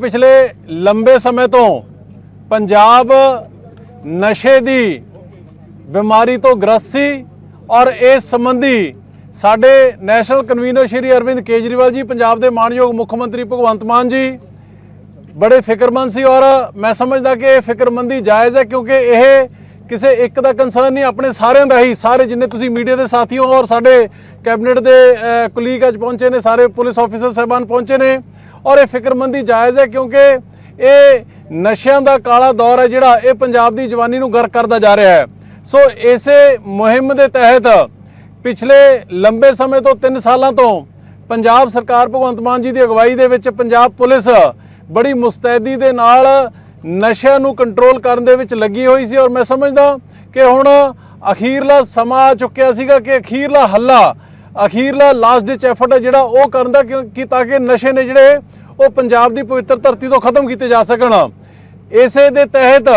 ਪਿਛਲੇ ਲੰਬੇ ਸਮੇਂ ਤੋਂ ਪੰਜਾਬ ਨਸ਼ੇ ਦੀ ਬਿਮਾਰੀ ਤੋਂ ਗ੍ਰਸਤ ਸੀ ਔਰ ਇਸ ਸੰਬੰਧੀ ਸਾਡੇ ਨੈਸ਼ਨਲ ਕਨਵੀਨਰ ਸ਼੍ਰੀ ਅਰਵਿੰਦ ਕੇਜਰੀਵਾਲ ਜੀ ਪੰਜਾਬ ਦੇ ਮਾਨਯੋਗ ਮੁੱਖ ਮੰਤਰੀ ਭਗਵੰਤ ਮਾਨ ਜੀ ਬੜੇ ਫਿਕਰਮੰਦ ਸੀ ਔਰ ਮੈਂ ਸਮਝਦਾ ਕਿ ਇਹ ਫਿਕਰਮੰਦੀ ਜਾਇਜ਼ ਹੈ ਕਿਉਂਕਿ ਇਹ ਕਿਸੇ ਇੱਕ ਦਾ ਕੰਸਰਨ ਨਹੀਂ, ਆਪਣੇ ਸਾਰਿਆਂ ਦਾ ਹੀ, ਸਾਰੇ ਜਿੰਨੇ ਤੁਸੀਂ ਮੀਡੀਆ ਦੇ ਸਾਥੀ ਹੋ ਔਰ ਸਾਡੇ ਕੈਬਨਿਟ ਦੇ ਕੁਲੀਗ ਅੱਜ ਪਹੁੰਚੇ ਨੇ, ਸਾਰੇ ਪੁਲਿਸ ਆਫੀਸਰ ਸਹਿਬਾਨ ਪਹੁੰਚੇ ਨੇ। ਔਰ ਇਹ ਫਿਕਰਮੰਦੀ ਜਾਇਜ਼ ਹੈ ਕਿਉਂਕਿ ਇਹ ਨਸ਼ਿਆਂ ਦਾ ਕਾਲਾ ਦੌਰ ਹੈ ਜਿਹੜਾ ਇਹ ਪੰਜਾਬ ਦੀ ਜਵਾਨੀ ਨੂੰ ਗਰਕ ਕਰਦਾ ਜਾ ਰਿਹਾ ਹੈ। ਸੋ ਇਸੇ ਮੁਹਿੰਮ ਦੇ ਤਹਿਤ ਪਿਛਲੇ ਲੰਬੇ ਸਮੇਂ ਤੋਂ 3 ਸਾਲਾਂ ਤੋਂ ਪੰਜਾਬ ਸਰਕਾਰ ਭਗਵੰਤ ਮਾਨ ਜੀ ਦੀ ਅਗਵਾਈ ਦੇ ਵਿੱਚ ਪੰਜਾਬ ਪੁਲਿਸ ਬੜੀ ਮੁਸਤੈਦੀ ਦੇ ਨਾਲ ਨਸ਼ਿਆਂ ਨੂੰ ਕੰਟਰੋਲ ਕਰਨ ਦੇ ਵਿੱਚ ਲੱਗੀ ਹੋਈ ਸੀ ਔਰ ਮੈਂ ਸਮਝਦਾ ਕਿ ਹੁਣ ਅਖੀਰਲਾ ਸਮਾਂ ਆ ਚੁੱਕਿਆ ਸੀਗਾ ਕਿ ਅਖੀਰਲਾ ਹੱਲਾ ਅਖੀਰਲਾ ਲਾਸਟ ਡਿਚ ਐਫਰਟ ਹੈ ਜਿਹੜਾ ਉਹ ਕਰਨ ਦਾ ਕਿਉਂਕਿ ਤਾਂ ਕਿ ਨਸ਼ੇ ਨੇ ਜਿਹੜੇ ਉਹ ਪੰਜਾਬ ਦੀ ਪਵਿੱਤਰ ਧਰਤੀ ਤੋਂ ਖਤਮ ਕੀਤੇ ਜਾ ਸਕਣ। ਇਸੇ ਦੇ ਤਹਿਤ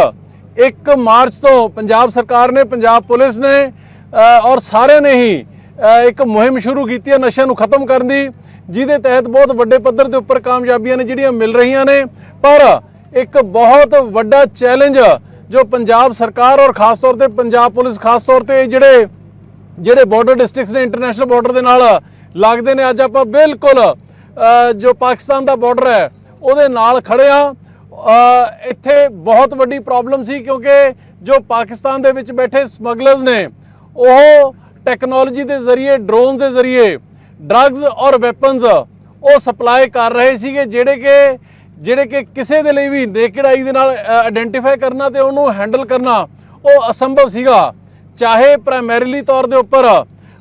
1 ਮਾਰਚ ਤੋਂ ਪੰਜਾਬ ਸਰਕਾਰ ਨੇ, ਪੰਜਾਬ ਪੁਲਿਸ ਨੇ ਔਰ ਸਾਰਿਆਂ ਨੇ ਹੀ ਇੱਕ ਮੁਹਿੰਮ ਸ਼ੁਰੂ ਕੀਤੀ ਹੈ ਨਸ਼ਿਆਂ ਨੂੰ ਖਤਮ ਕਰਨ ਦੀ, ਜਿਹਦੇ ਤਹਿਤ ਬਹੁਤ ਵੱਡੇ ਪੱਧਰ ਦੇ ਉੱਪਰ ਕਾਮਯਾਬੀਆਂ ਨੇ ਜਿਹੜੀਆਂ ਮਿਲ ਰਹੀਆਂ ਨੇ। ਪਰ ਇੱਕ ਬਹੁਤ ਵੱਡਾ ਚੈਲੰਜ ਜੋ ਪੰਜਾਬ ਸਰਕਾਰ ਔਰ ਖਾਸ ਤੌਰ ਤੇ ਪੰਜਾਬ ਪੁਲਿਸ ਖਾਸ ਤੌਰ ਤੇ ਜਿਹੜੇ ਜਿਹੜੇ ਬਾਰਡਰ ਡਿਸਟ੍ਰਿਕਟਸ ਨੇ ਇੰਟਰਨੈਸ਼ਨਲ ਬਾਰਡਰ ਦੇ ਨਾਲ ਲੱਗਦੇ ਨੇ, ਅੱਜ ਆਪਾਂ ਬਿਲਕੁਲ ਜੋ ਪਾਕਿਸਤਾਨ ਦਾ ਬਾਰਡਰ ਹੈ, ਉਹਦੇ ਨਾਲ ਖੜੇ ਆ ਇੱਥੇ ਬਹੁਤ ਵੱਡੀ ਪ੍ਰੋਬਲਮ ਸੀ ਕਿਉਂਕਿ ਜੋ ਪਾਕਿਸਤਾਨ ਦੇ ਵਿੱਚ ਬੈਠੇ ਸਮਗਲਰਸ ਨੇ, ਉਹ ਟੈਕਨੋਲੋਜੀ ਦੇ ਜ਼ਰੀਏ ਡਰੋਨ ਦੇ ਜ਼ਰੀਏ ਡਰੱਗਸ ਔਰ ਵੈਪਨਸ ਉਹ ਸਪਲਾਈ ਕਰ ਰਹੇ ਸੀਗੇ, ਜਿਹੜੇ ਕਿ ਜਿਹੜੇ ਕਿ ਕਿਸੇ ਦੇ ਲਈ ਵੀ ਨੇਕਡ ਆਈ ਦੇ ਨਾਲ ਆਇਡੈਂਟੀਫਾਈ ਕਰਨਾ ਤੇ ਉਹਨੂੰ ਹੈਂਡਲ ਕਰਨਾ, ਉਹ ਅਸੰਭਵ ਸੀਗਾ। ਚਾਹੇ ਪ੍ਰਾਇਮਰੀਲੀ ਤੌਰ ਦੇ ਉੱਪਰ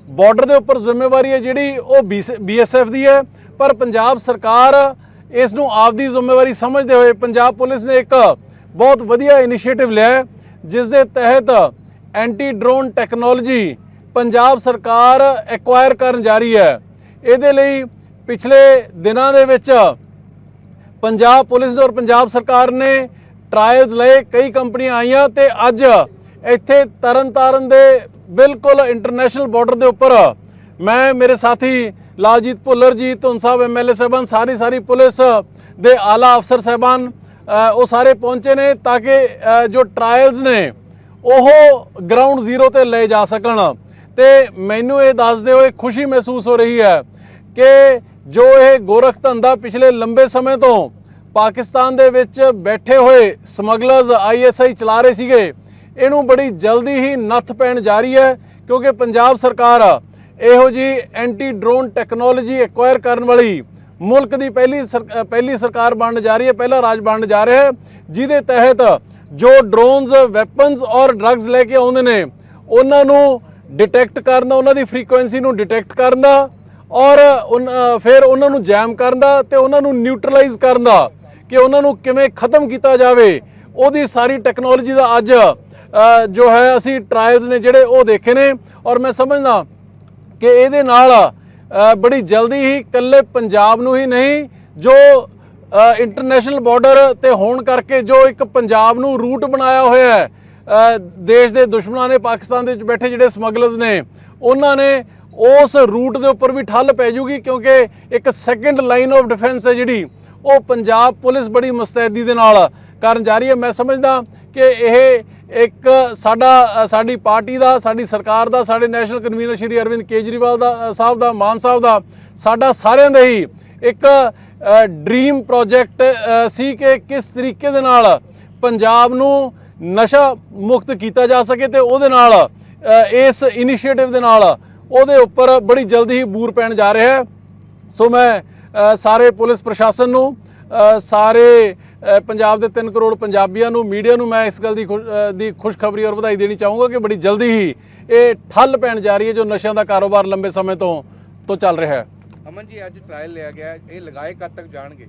ਬਾਰਡਰ ਦੇ ਉੱਪਰ ਜ਼ਿੰਮੇਵਾਰੀ ਹੈ ਜਿਹੜੀ ਉਹ ਬੀਐਸਐਫ ਦੀ ਹੈ, ਪਰ ਪੰਜਾਬ ਸਰਕਾਰ ਇਸ ਨੂੰ ਆਪਦੀ ਜ਼ਿੰਮੇਵਾਰੀ ਸਮਝਦੇ ਹੋਏ ਪੰਜਾਬ ਪੁਲਿਸ ਨੇ ਇੱਕ ਬਹੁਤ ਵਧੀਆ ਇਨੀਸ਼ੀਏਟਿਵ ਲਿਆ ਜਿਸ ਦੇ ਤਹਿਤ ਐਂਟੀ ਡਰੋਨ ਟੈਕਨੋਲੋਜੀ ਪੰਜਾਬ ਸਰਕਾਰ ਐਕਵਾਇਰ ਕਰਨ ਜਾ ਰਹੀ ਹੈ। ਇਹਦੇ ਲਈ ਪਿਛਲੇ ਦਿਨਾਂ ਦੇ ਵਿੱਚ ਪੰਜਾਬ ਪੁਲਿਸ ਔਰ ਪੰਜਾਬ ਸਰਕਾਰ ਨੇ ਟਰਾਇਲਸ ਲਏ, ਕਈ ਕੰਪਨੀਆਂ ਆਈਆਂ ਤੇ ਅੱਜ ਇੱਥੇ ਤਰਨਤਾਰਨ ਦੇ ਬਿਲਕੁਲ ਇੰਟਰਨੈਸ਼ਨਲ ਬਾਰਡਰ ਦੇ ਉੱਪਰ ਮੈਂ, ਮੇਰੇ ਸਾਥੀ ਲਾਲਜੀਤ ਭੁੱਲਰ ਜੀ, ਧੁੰਨ ਸਾਹਿਬ ਐਮਐਲਏ ਸਾਹਿਬਾਨ, ਸਾਰੀ ਸਾਰੀ ਪੁਲਿਸ ਦੇ ਆਲਾ ਅਫਸਰ ਸਾਹਿਬਾਨ ਉਹ ਸਾਰੇ ਪਹੁੰਚੇ ਨੇ ਤਾਂ ਕਿ ਜੋ ਟਰਾਇਲਸ ਨੇ, ਉਹ ਗਰਾਊਂਡ ਜ਼ੀਰੋ ਤੇ ਲਏ ਜਾ ਸਕਣ। ਤੇ ਮੈਨੂੰ ਇਹ ਦੱਸਦੇ ਹੋਏ ਖੁਸ਼ੀ ਮਹਿਸੂਸ ਹੋ ਰਹੀ ਹੈ ਕਿ ਜੋ ਇਹ ਗੋਰਖ ਧੰਦਾ ਪਿਛਲੇ ਲੰਬੇ ਸਮੇਂ ਤੋਂ ਪਾਕਿਸਤਾਨ ਦੇ ਵਿੱਚ ਬੈਠੇ ਹੋਏ ਸਮਗਲਰਸ ਆਈਐਸਆਈ ਚਲਾ ਰਹੇ ਸੀਗੇ ਇਹਨੂੰ ਬੜੀ ਜਲਦੀ ਹੀ ਨੱਥ ਪੈਣ ਜਾ ਰਹੀ ਹੈ, ਕਿਉਂਕਿ ਪੰਜਾਬ ਸਰਕਾਰ ਇਹੋ ਜੀ ਐਂਟੀ ਡਰੋਨ ਟੈਕਨੋਲੋਜੀ ਐਕਵਾਇਰ ਕਰਨ ਵਾਲੀ ਮੁਲਕ ਦੀ ਪਹਿਲੀ ਸਰ- ਪਹਿਲੀ ਸਰਕਾਰ ਬਣਨ ਜਾ ਰਹੀ ਹੈ, ਪਹਿਲਾ ਰਾਜ ਬਣਨ ਜਾ ਰਿਹਾ ਹੈ, ਜਿਹਦੇ ਤਹਿਤ ਜੋ ਡਰੋਨਸ ਵੈਪਨਸ ਔਰ ਡਰੱਗਸ ਲੈ ਕੇ ਆਉਂਦੇ ਨੇ, ਉਹਨਾਂ ਨੂੰ ਡਿਟੈਕਟ ਕਰਨ ਦਾ, ਉਹਨਾਂ ਦੀ ਫ੍ਰੀਕੁਐਂਸੀ ਨੂੰ ਡਿਟੈਕਟ ਕਰਨ ਦਾ ਔਰ ਉਨ- ਫਿਰ ਉਹਨਾਂ ਨੂੰ ਜੈਮ ਕਰਨ ਦਾ ਤੇ ਉਹਨਾਂ ਨੂੰ ਨਿਊਟਰਲਾਈਜ਼ ਕਰਨ ਦਾ ਕਿ ਉਹਨਾਂ ਨੂੰ ਕਿਵੇਂ ਖਤਮ ਕੀਤਾ ਜਾਵੇ, ਉਹਦੀ ਸਾਰੀ ਟੈਕਨੋਲੋਜੀ ਦਾ ਅੱਜ ਜੋ ਹੈ, ਅਸੀਂ ਟਰਾਇਲਸ ਨੇ ਜਿਹੜੇ ਉਹ ਦੇਖੇ ਨੇ। ਔਰ ਮੈਂ ਸਮਝਦਾ ਕਿ ਇਹਦੇ ਨਾਲ ਬੜੀ ਜਲਦੀ ਹੀ ਇਕੱਲੇ ਪੰਜਾਬ ਨੂੰ ਹੀ ਨਹੀਂ, ਜੋ ਇੰਟਰਨੈਸ਼ਨਲ ਬਾਰਡਰ ਤੇ ਹੋਣ ਕਰਕੇ ਜੋ ਇੱਕ ਪੰਜਾਬ ਨੂੰ ਰੂਟ ਬਣਾਇਆ ਹੋਇਆ ਹੈ ਦੇਸ਼ ਦੇ ਦੁਸ਼ਮਣਾਂ ਨੇ, ਪਾਕਿਸਤਾਨ ਦੇ ਵਿੱਚ ਬੈਠੇ ਜਿਹੜੇ ਸਮਗਲਰਸ ਨੇ, ਉਹਨਾਂ ਨੇ ਉਸ ਰੂਟ ਦੇ ਉੱਪਰ ਵੀ ਠੱਲ ਪੈ ਜੂਗੀ, ਕਿਉਂਕਿ ਇੱਕ ਸੈਕੰਡ ਲਾਈਨ ਆਫ ਡਿਫੈਂਸ ਹੈ ਜਿਹੜੀ, ਉਹ ਪੰਜਾਬ ਪੁਲਿਸ ਬੜੀ ਮੁਸਤੈਦੀ ਦੇ ਨਾਲ ਕਰਨ ਜਾ ਰਹੀ ਹੈ। ਮੈਂ ਸਮਝਦਾ ਕਿ ਇਹ ਇੱਕ ਸਾਡਾ ਸਾਡੀ ਪਾਰਟੀ ਦਾ, ਸਾਡੀ ਸਰਕਾਰ ਦਾ, ਸਾਡੇ ਨੈਸ਼ਨਲ ਕਨਵੀਨਰ ਸ਼੍ਰੀ ਅਰਵਿੰਦ ਕੇਜਰੀਵਾਲ ਦਾ ਸਾਹਿਬ ਦਾ, ਮਾਨ ਸਾਹਿਬ ਦਾ, ਸਾਡਾ ਸਾਰਿਆਂ ਦਾ ਹੀ ਇੱਕ ਡ੍ਰੀਮ ਪ੍ਰੋਜੈਕਟ ਸੀ ਕਿ ਕਿਸ ਤਰੀਕੇ ਦੇ ਨਾਲ ਪੰਜਾਬ ਨੂੰ ਨਸ਼ਾ ਮੁਕਤ ਕੀਤਾ ਜਾ ਸਕੇ ਤੇ ਉਹਦੇ ਨਾਲ ਇਸ ਇਨੀਸ਼ੀਏਟਿਵ ਦੇ ਨਾਲ ਉਹਦੇ ਉੱਪਰ ਬੜੀ ਜਲਦੀ ਹੀ ਬੂਰ ਪੈਣ ਜਾ ਰਿਹਾ ਹੈ। ਸੋ ਮੈਂ ਸਾਰੇ ਪੁਲਿਸ ਪ੍ਰਸ਼ਾਸਨ ਨੂੰ ਸਾਰੇ ਪੰਜਾਬ ਦੇ 3 ਕਰੋੜ ਪੰਜਾਬੀਆਂ ਨੂੰ ਮੀਡੀਆ ਨੂੰ ਮੈਂ ਇਸ ਗੱਲ ਦੀ ਦੀ ਖੁਸ਼ਖਬਰੀ ਔਰ ਵਧਾਈ ਦੇਣੀ ਚਾਹੂੰਗਾ ਕਿ ਬੜੀ ਜਲਦੀ ਹੀ ਇਹ ਠੱਲ ਪੈਣ ਜਾ ਰਹੀ ਹੈ ਜੋ ਨਸ਼ਿਆਂ ਦਾ ਕਾਰੋਬਾਰ ਲੰਬੇ ਸਮੇਂ ਤੋਂ ਤੋਂ ਚੱਲ ਰਿਹਾ ਹੈ ਅਮਨ ਜੀ ਅੱਜ ਟ੍ਰਾਇਲ ਲਿਆ ਗਿਆ। ਇਹ ਲਗਾਏ ਕਦ ਤੱਕ ਜਾਣਗੇ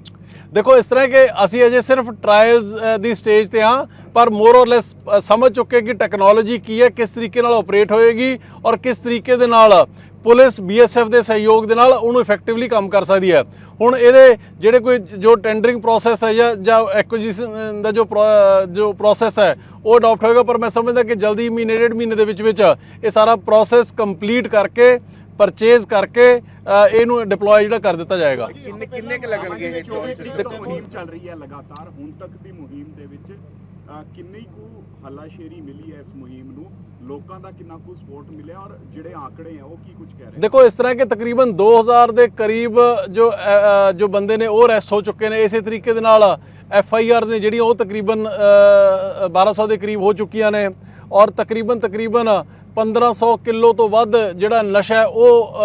ਦੇਖੋ ਇਸ ਤਰ੍ਹਾਂ ਕਿ ਅਸੀਂ ਅਜੇ ਸਿਰਫ ਟ੍ਰਾਇਲਸ ਦੀ ਸਟੇਜ ਤੇ ਹਾਂ ਪਰ ਮੋਰ ਔਰ ਲੈਸ ਸਮਝ ਚੁੱਕੇ ਕਿ ਟੈਕਨੋਲੋਜੀ ਕੀ ਹੈ ਕਿਸ ਤਰੀਕੇ ਨਾਲ ਆਪਰੇਟ ਹੋਏਗੀ ਔਰ ਕਿਸ ਤਰੀਕੇ ਦੇ ਨਾਲ ਪੁਲਿਸ ਬੀਐਸਐਫ ਦੇ ਸਹਿਯੋਗ ਦੇ ਨਾਲ ਉਹਨੂੰ ਇਫੈਕਟਿਵਲੀ ਕੰਮ ਕਰ ਸਕਦੀ ਹੈ ਹੁਣ ਇਹਦੇ ਜਿਹੜੇ ਕੋਈ ਜੋ ਟੈਂਡਰਿੰਗ ਪ੍ਰੋਸੈਸ ਹੈ ਜਾਂ ਜਾਂ ਐਕੁਜੀਸ਼ਨ ਦਾ ਜੋ ਪ੍ਰੋ- ਜੋ ਪ੍ਰੋਸੈਸ ਹੈ ਉਹ ਅਡਾਪਟ ਹੋਏਗਾ ਪਰ ਮੈਂ ਸਮਝਦਾ ਕਿ ਜਲਦੀ ਮਹੀਨੇ ਡੇਢ ਮਹੀਨੇ ਦੇ ਵਿੱਚ ਵਿੱਚ ਇਹ ਸਾਰਾ ਪ੍ਰੋਸੈਸ ਕੰਪਲੀਟ ਕਰਕੇ ਪਰਚੇਜ਼ ਕਰਕੇ ਇਹਨੂੰ ਡਿਪਲੋਏ ਜਿਹੜਾ ਕਰ ਦਿੱਤਾ ਜਾਏਗਾ ਕਿੰਨੇ ਕਿੰਨੇ ਕੁ ਲੱਗਣਗੇ ਇਹ 24 ਤਰੀਕ ਤੋਂ ਦੇਖੋ, ਮੁਹਿੰਮ ਚੱਲ ਰਹੀ ਹੈ ਲਗਾਤਾਰ ਹੁਣ ਤੱਕ ਦੀ ਮੁਹਿੰਮ ਦੇ ਵਿੱਚ ਕਿੰਨੀ ਕੁ ਹੱਲਾਸ਼ੇਰੀ ਮਿਲੀ ਹੈ ਇਸ ਮੁਹਿੰਮ ਨੂੰ? ਲੋਕਾਂ ਦਾ ਕਿੰਨਾ ਕੁ ਸਪੋਰਟ ਮਿਲਿਆ ਔਰ ਜਿਹੜੇ ਆંકੜੇ ਆ ਉਹ ਕੀ ਕੁਝ ਕਹਿ ਰਹੇ ਦੇਖੋ ਇਸ ਤਰ੍ਹਾਂ ਕਿ ਤਕਰੀਬਨ 2000 ਦੇ ਕਰੀਬ ਜੋ ਜੋ ਬੰਦੇ ਨੇ ਉਹ ਅਰੈਸਟ ਹੋ ਚੁੱਕੇ ਨੇ ਇਸੇ ਤਰੀਕੇ ਦੇ ਨਾਲ ਐਫ ਆਈ ਆਰਸ ਨੇ ਜਿਹੜੀਆਂ ਉਹ ਤਕਰੀਬਨ ਅ, 1200 ਦੇ ਕਰੀਬ ਹੋ ਚੁੱਕੀਆਂ ਨੇ ਔਰ ਤਕਰੀਬਨ ਤਕਰੀਬਨ 1500 ਕਿਲੋ ਤੋਂ ਵੱਧ ਜਿਹੜਾ ਨਸ਼ਾ ਹੈ ਉਹ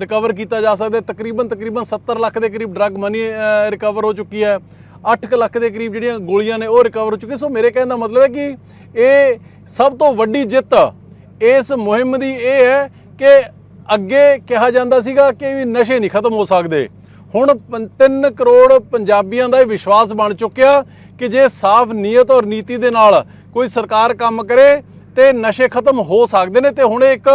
ਰਿਕਵਰ ਕੀਤਾ ਜਾ ਸਕਦਾ ਤਕਰੀਬਨ ਤਕਰੀਬਨ 70 ਲੱਖ ਦੇ ਕਰੀਬ ਡਰੱਗ ਮਨੀ ਰਿਕਵਰ ਹੋ ਚੁੱਕੀ ਹੈ। 8 ਲੱਖ ਦੇ ਕਰੀਬ ਜਿਹੜੀਆਂ ਗੋਲੀਆਂ ਨੇ ਉਹ ਰਿਕਵਰ ਹੋ ਚੁੱਕੀਆਂ। ਸੋ ਮੇਰੇ ਕਹਿਣ ਦਾ ਮਤਲਬ ਹੈ ਕਿ ਇਹ ਸਭ ਤੋਂ ਵੱਡੀ ਜਿੱਤ ਇਸ ਮੁਹਿੰਮ ਦੀ ਇਹ ਹੈ ਕਿ ਅੱਗੇ ਕਿਹਾ ਜਾਂਦਾ ਸੀਗਾ ਕਿ ਵੀ ਨਸ਼ੇ ਨਹੀਂ ਖਤਮ ਹੋ ਸਕਦੇ। ਹੁਣ 3 ਕਰੋੜ ਪੰਜਾਬੀਆਂ ਦਾ ਇਹ ਵਿਸ਼ਵਾਸ ਬਣ ਚੁੱਕਿਆ ਕਿ ਜੇ ਸਾਫ਼ ਨੀਅਤ ਔਰ ਨੀਤੀ ਦੇ ਨਾਲ ਕੋਈ ਸਰਕਾਰ ਕੰਮ ਕਰੇ ਤੇ ਨਸ਼ੇ ਖਤਮ ਹੋ ਸਕਦੇ ਨੇ ਤੇ ਹੁਣ ਇਹ ਇੱਕ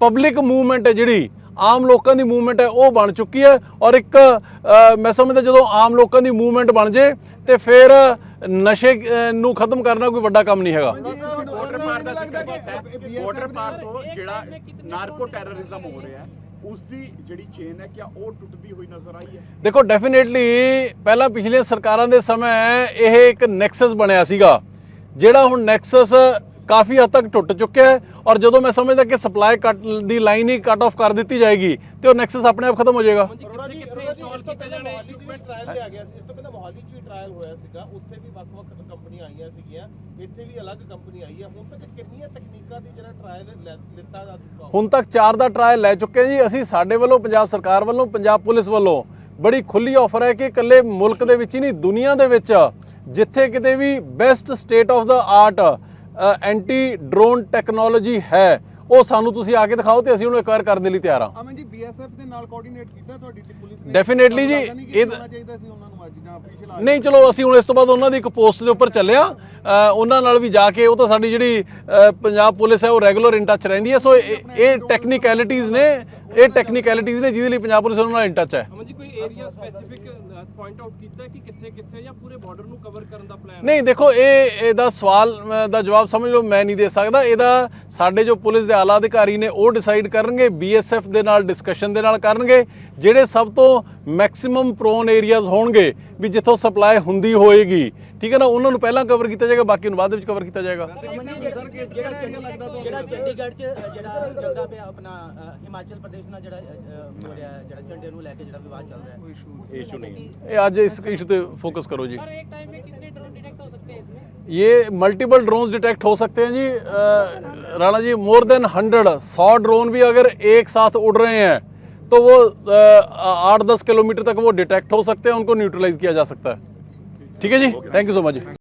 ਪਬਲਿਕ ਮੂਵਮੈਂਟ ਹੈ ਜਿਹੜੀ ਆਮ ਲੋਕਾਂ ਦੀ ਮੂਵਮੈਂਟ ਹੈ ਉਹ ਬਣ ਚੁੱਕੀ ਹੈ ਔਰ ਇੱਕ ਮੈਂ ਸਮਝਦਾ ਜਦੋਂ ਆਮ ਲੋਕਾਂ ਦੀ ਮੂਵਮੈਂਟ ਬਣ ਜੇ ਤੇ ਫਿਰ ਨਸ਼ੇ ਨੂੰ ਖਤਮ ਕਰਨਾ ਕੋਈ ਵੱਡਾ ਕੰਮ ਨਹੀਂ ਹੈਗਾ। ਬਾਰਡਰ ਪਾਰ ਦਾ ਜ਼ਿਕਰ ਕੀਤਾ ਹੈ। ਬਾਰਡਰ ਪਾਰ ਤੋਂ ਜਿਹੜਾ ਨਾਰਕੋ ਟੈਰਰਿਜ਼ਮ ਹੋ ਰਿਹਾ ਹੈ ਉਸ ਦੀ ਜਿਹੜੀ ਚੇਨ ਹੈ ਕਿਆ ਉਹ ਟੁੱਟਦੀ ਹੋਈ ਨਜ਼ਰ ਆਈ ਹੈ? ਦੇਖੋ ਡੈਫੀਨੇਟਲੀ ਪਹਿਲਾਂ ਪਿਛਲੀਆਂ ਸਰਕਾਰਾਂ ਦੇ ਸਮੇਂ ਇਹ ਇੱਕ ਨੈਕਸਸ ਬਣਿਆ ਸੀਗਾ ਜਿਹੜਾ ਹੁਣ ਨੈਕਸਸ ਕਾਫੀ ਹੱਦ ਤੱਕ ਟੁੱਟ ਚੁੱਕਿਆ ਹੈ ਔਰ ਜਦੋਂ ਮੈਂ ਸਮਝਦਾ ਕਿ ਸਪਲਾਈ ਕੱਟ ਦੀ ਲਾਈਨ ਹੀ ਕੱਟ ਆਫ ਕਰ ਦਿੱਤੀ ਜਾਏਗੀ ਤੇ ਉਹ ਨੈਕਸਸ ਆਪਣੇ ਆਪ ਖਤਮ ਹੋ ਜਾਏਗਾ। ਅਰੋੜਾ ਜੀ ਅਰੋੜਾ ਜੀ ਇਸ ਤੋਂ ਪਹਿਲਾਂ ਮੋਹਾਲੀ 'ਚ ਵੀ ਟ੍ਰਾਇਲ ਲਿਆ ਗਿਆ ਸੀ। ਇਸ ਤੋਂ ਪਹਿਲਾਂ ਮੋਹਾਲੀ 'ਚ ਵੀ ਟ੍ਰਾਇਲ ਹੋਇਆ ਸੀਗਾ। ਉੱਥੇ ਵੀ ਵੱਖ-ਵੱਖ ਕੰਪਨੀਆਂ ਆਈਆਂ ਸੀਗੀਆਂ। ਇੱਥੇ ਵੀ ਅਲੱਗ ਕੰਪਨੀ ਆਈ ਹੈ ਹੁਣ ਤੱਕ ਕਿੰਨੀਆਂ ਤਕਨੀਕਾਂ ਦੀ ਜਿਹੜਾ ਟ੍ਰਾਇਲ ਲਿੱਤਾ ਜਾ ਚੁੱਕਾ ਹੁਣ ਤੱਕ 4 ਦਾ ਟਰਾਇਲ ਲੈ ਚੁੱਕੇ ਜੀ। ਅਸੀਂ ਸਾਡੇ ਵੱਲੋਂ ਪੰਜਾਬ ਸਰਕਾਰ ਵੱਲੋਂ ਪੰਜਾਬ ਪੁਲਿਸ ਵੱਲੋਂ ਬੜੀ ਖੁੱਲੀ ਆਫਰ ਹੈ ਕਿ ਇਕੱਲੇ ਮੁਲਕ ਦੇ ਵਿੱਚ ਹੀ ਨਹੀਂ ਦੁਨੀਆ ਦੇ ਵਿੱਚ ਜਿੱਥੇ ਕਿਤੇ ਵੀ best state of the art anti drone technology ਹੈ। ਉਹ ਸਾਨੂੰ ਤੁਸੀਂ ਆ ਕੇ ਦਿਖਾਓ ਤੇ ਅਸੀਂ ਉਹਨੂੰ ਐਕਵਾਇਰ ਕਰਨ ਦੇ ਲਈ ਤਿਆਰ ਹਾਂ। ਅਮਨ ਜੀ ਬੀਐਸਐਫ ਦੇ ਨਾਲ ਕੋਆਰਡੀਨੇਟ ਕੀਤਾ ਤੁਹਾਡੀ ਤੇ ਪੁਲਿਸ ਨੇ। Definitely ਜੀ, ਇਹ- ਚਾਹੀਦਾ ਸੀ ਉਹਨਾਂ ਨੂੰ ਅੱਜ ਜਾਂ ਅਫੀਸ਼ੀਅਲ ਨਹੀਂ ਚਲੋ ਅਸੀਂ ਹੁਣ ਇਸ ਤੋਂ ਬਾਅਦ ਉਹਨਾਂ ਦੀ ਇੱਕ ਪੋਸਟ ਦੇ ਉੱਪਰ ਚੱਲਿਆ ਉਹਨਾਂ ਨਾਲ ਵੀ ਜਾ ਕੇ ਉਹ ਤਾਂ ਸਾਡੀ ਜਿਹੜੀ ਪੰਜਾਬ ਪੁਲਿਸ ਹੈ ਉਹ ਰੈਗੂਲਰ ਇਨ ਟੱਚ ਰਹਿੰਦੀ ਹੈ। ਸੋ ਇਹ ਇਹ ਟੈਕਨੀਕੈਲਿਟੀਜ਼ ਨੇ ਇਹ ਟੈਕਨੀਕੈਲਿਟੀਜ਼ ਨੇ ਜਿਹਦੇ ਲਈ ਪੰਜਾਬ ਪੁਲਿਸ ਉਹਨਾਂ ਨਾਲ ਇਨ ਟੱਚ ਹੈ। ਅਮਨ ਜੀ ਕੋਈ ਏਰੀਆ ਸਪੈਸੀਫਿਕ ਪੁਆਇੰਟ ਆਊਟ ਕੀਤਾ ਕਿ ਕਿੱਥੇ ਕਿੱਥੇ ਜਾਂ ਪੂਰੇ ਬਾਰਡਰ ਨੂੰ ਕਵਰ ਕਰਨ ਦਾ ਪਲਾਨ ਨਹੀਂ, ਦੇਖੋ, ਇਹ, ਇਹਦਾ ਸਵਾਲ ਦਾ ਜਵਾਬ ਸਮਝ ਲਓ, ਮੈਂ ਨਹੀਂ ਦੇ ਸਕਦਾ। ਇਹਦਾ ਸਾਡੇ ਜੋ ਪੁਲਿਸ ਦੇ ਆਲਾ ਅਧਿਕਾਰੀ ਨੇ, ਉਹ ਡਿਸਾਈਡ ਕਰਨਗੇ ਬੀਐਸਐਫ ਦੇ ਨਾਲ ਡਿਸਕਸ਼ਨ ਦੇ ਨਾਲ ਕਰਨਗੇ, ਜਿਹੜੇ ਸਭ ਤੋਂ ਮੈਕਸਿਮਮ ਪ੍ਰੋਨ ਏਰੀਆਜ਼ ਹੋਣਗੇ, ਵੀ ਜਿੱਥੋਂ ਸਪਲਾਈ ਹੁੰਦੀ ਹੋਏਗੀ। ਠੀਕ ਹੈ ਨਾ ਉਹਨਾਂ ਨੂੰ ਪਹਿਲਾਂ ਕਵਰ ਕੀਤਾ ਜਾਏਗਾ ਬਾਕੀ ਨੂੰ ਬਾਅਦ ਵਿੱਚ ਕਵਰ ਕੀਤਾ ਜਾਏਗਾ ਸਰ ਕਿਹੜਾ ਏਰੀਆ ਲੱਗਦਾ ਤੁਹਾਨੂੰ ਜਿਹੜਾ ਚੰਡੀਗੜ੍ਹ ਚ ਜਿਹੜਾ ਚੱਲਦਾ ਪਿਆ ਆਪਣਾ ਅ, ਹਿਮਾਚਲ ਪ੍ਰਦੇਸ਼ ਨਾਲ ਜਿਹੜਾ ਅ, ਅ, ਹੋ ਰਿਹਾ ਹੈ, ਜਿਹੜਾ ਝੰਡੇ ਨੂੰ ਲੈ ਕੇ ਜਿਹੜਾ ਵਿਵਾਦ ਚੱਲ ਰਿਹਾ ਹੈ ਇਸ਼ੂ ਨਹੀਂ ਇਹ ਅੱਜ ਇਸ ਇਸ਼ੂ ਤੇ फोकस करो जी सर एक टाइम में कितने ड्रोन डिटेक्ट हो सकते हैं इसमें ये मल्टीपल ड्रोन्स डिटेक्ट हो सकते हैं जी अ, Rana ji more than hundred सौ ड्रोन भी अगर एक साथ उड़ रहे हैं तो वो आठ दस किलोमीटर तक वो डिटेक्ट हो सकते हैं उनको न्यूट्रलाइज किया जा सकता है ਠੀਕ ਹੈ ਜੀ ਥੈਂਕ ਯੂ ਸੋ ਮਚ